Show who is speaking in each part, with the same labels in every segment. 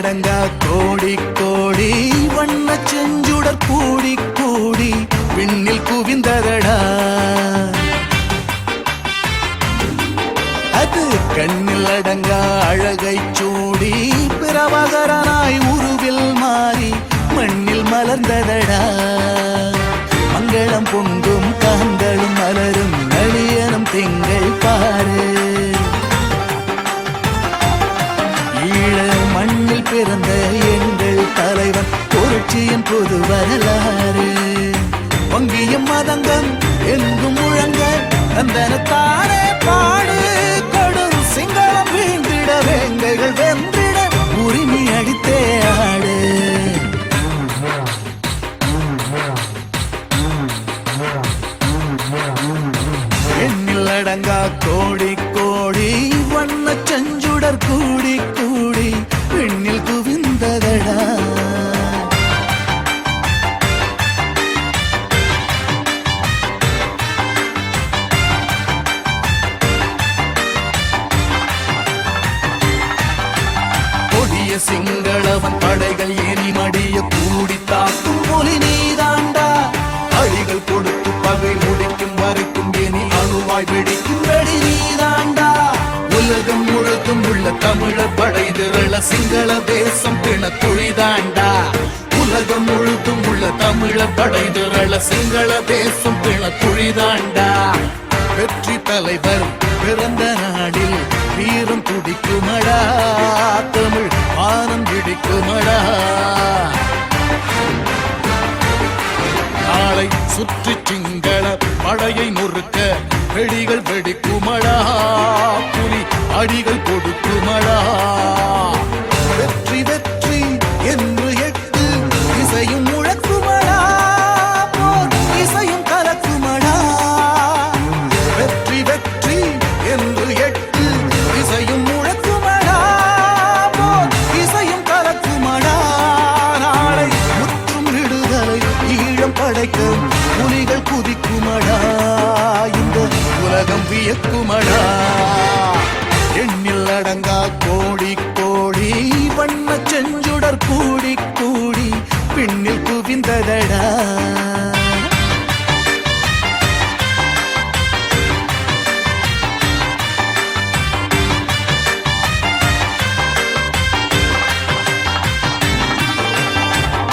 Speaker 1: அடங்கா கோடி கோடி வண்ண செஞ்சுடர் கூடி கூடி விண்ணில் குவிந்ததடா. அது கண்ணில் அடங்கா அழகை சூடி பிரபகரனாய் உருவில் மாறி மண்ணில் மலர்ந்ததடா. புரட்சியின் வரலாறு. வங்கியும் மதங்கம் எங்கும் முழங்க தந்தனத்தாரே பாடு. கொடும் சிங்களம் வீழ்ந்திட வேங்கைகள் வென்றிட உரிமை அடித்தே ஆடு. எண்ணில் கோடி கோடி. வண்ண செஞ்சுடர் கூடி கூடி. சிங்களவன் படைகள் ஏறி மடிய கூடி தாக்கும் மொழி நீதாண்டா. அழிகள் கொடுத்து பகை முடிக்கும் வரைக்கும் இனி அணுவாய் வெடிக்கும் வெடி நீதாண்டா. உலகம் முழுதும் உள்ள தமிழ படை திரள சிங்கள தேசம் பிண துழிதாண்டா. உலகம் முழுதும் உள்ள தமிழ படை திரள சிங்கள தேசம் பிண துழிதாண்டா. வெற்றி தலைவர் பிறந்த நாடில் வீரம் துடிக்குமடா. வானம் நாளை சுற்றி சிங்கள படையை நொறுக்க வெடிகள் வெடிக்குமடா. புலி அடிகள் கொடுக்குமடா. படைக்க புலிகள் குதிக்குமடா. இந்த உலகம் வியக்குமடா. எண்ணில் அடங்கா கோடி கோடி வண்ண செஞ்சுடர் கூடி கூடி பின்னில் குவிந்ததடா.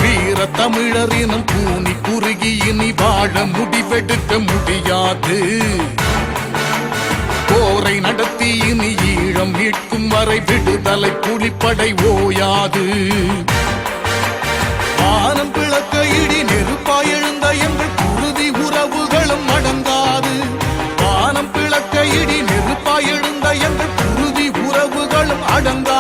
Speaker 1: வீர தமிழரினம் கூனி இனி வாழ முடிவெடுக்க முடியாது. போரை நடத்தி இனி ஈழம் மீட்கும் வரை விடுதலை புலிப்படை ஓயாது. வானம் பிளக்க இடி நெருப்பாய் எழுந்த எங்கள் குருதி உறவுகளும் அடங்காது. வானம் பிளக்க இடி நெருப்பாய் எழுந்த எங்கள் குருதி உறவுகளும் அடங்காது.